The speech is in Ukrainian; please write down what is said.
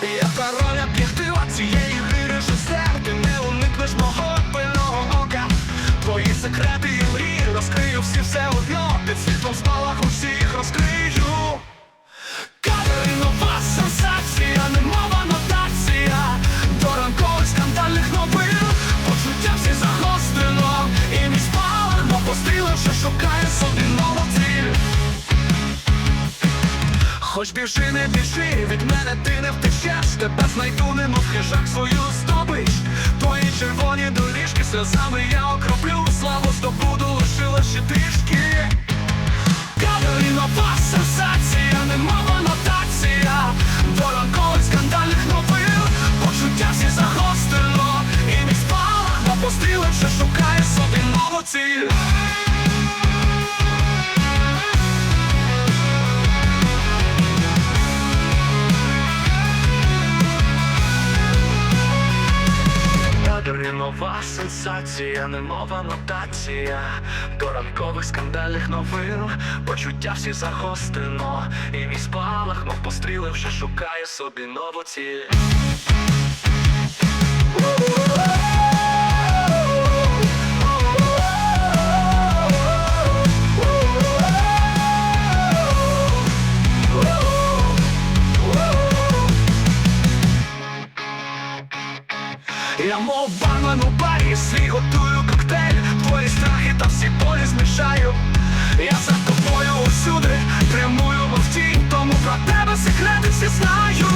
сенсація Пароль об'єктива цієї гри режисер Ти не уникнеш мого пильного Твої секрети і мрії розкрию всі все одно. Під світлом спалах усіх розкрию Кадри нова сенсація, немова нотація До скандальних новин Почуття всі загострено І мій спалах, мов пострілив, що шукає собі нову ціль Хоч біжи, не біжи, від мене ти не втечеш Тебе знайду, немов хижак свою здобич. Твої червоні доріжки сльозами я окроплю. Славу здобуду, лишила ще трішки. Кадри нова сенсація, немова нотація. До ранкових скандальних новин. Почуття всі загострено І мій спалах, пострілив, що шукає собі нову ціль нова сенсація, немова нотація. До ранкових скандальних новин. Почуття всі загострено. І мій спалах, мов постріли вже шукає собі нову ціль Я мов бармен у барі, свій готую коктейль, твої страхи та всі болі змішаю. Я за тобою усюди прямую в тінь, тому про тебе секрети всі знаю.